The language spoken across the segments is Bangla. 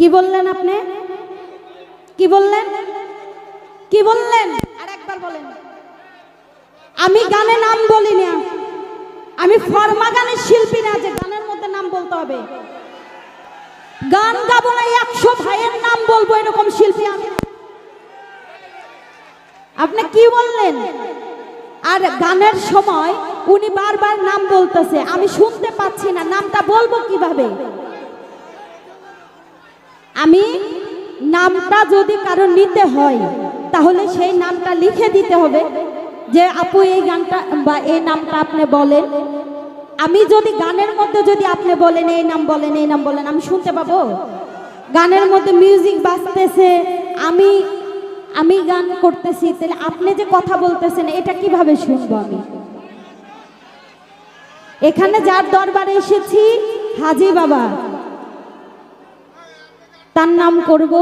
কি বললেন আপনি? কি বললেন? কি বললেন? আর একবার বলেন। আমি গানে নাম বলি না আমি ফর্মা গানের শিল্পী না, যে গানের মধ্যে নাম বলতে হবে। গান গাবো না, একশো ভাইয়ের নাম বলব এরকম শিল্পী আমি। আপনি কি বললেন? আর গানের সময় উনি বারবার নাম বলতেছে। আমি শুনতে পাচ্ছি না, নামটা বলব কীভাবে? আমি নামটা যদি কারও নিতে হয়, তাহলে সেই নামটা লিখে দিতে হবে যে, আপু, এই গানটা বা এই নামটা আপনি বলেন। আমি যদি গানের মধ্যে যদি আপনি বলেন, এই নাম বলেন, এই নাম বলেন, আমি শুনতে পাবো। গানের মধ্যে মিউজিক বাজতেছে, আমি আমি গান করতেছি, তাহলে আপনি যে কথা বলতেছেন, এটা কীভাবে শুনব আমি? এখানে যার দরবারে এসেছি হাজি বাবা। তার নাম করব।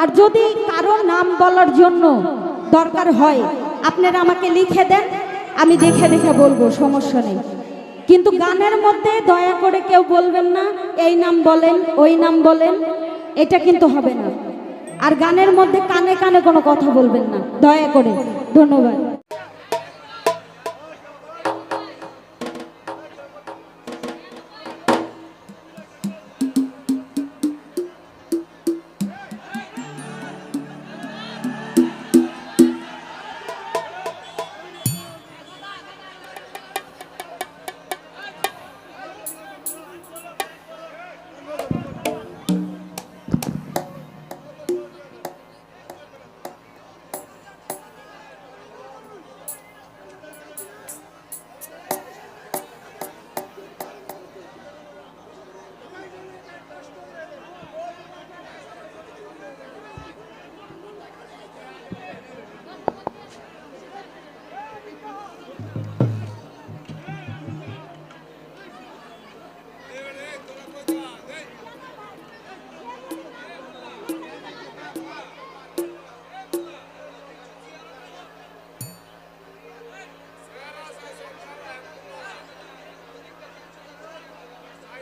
আর যদি কারও নাম বলার জন্য দরকার হয়, আপনারা আমাকে লিখে দেন, আমি দেখে দেখে বলব, সমস্যা নেই। কিন্তু গানের মধ্যে দয়া করে কেউ বলবেন না, এই নাম বলেন, ওই নাম বলেন, এটা কিন্তু হবে না। আর গানের মধ্যে কানে কানে কোনো কথা বলবেন না, দয়া করে, ধন্যবাদ।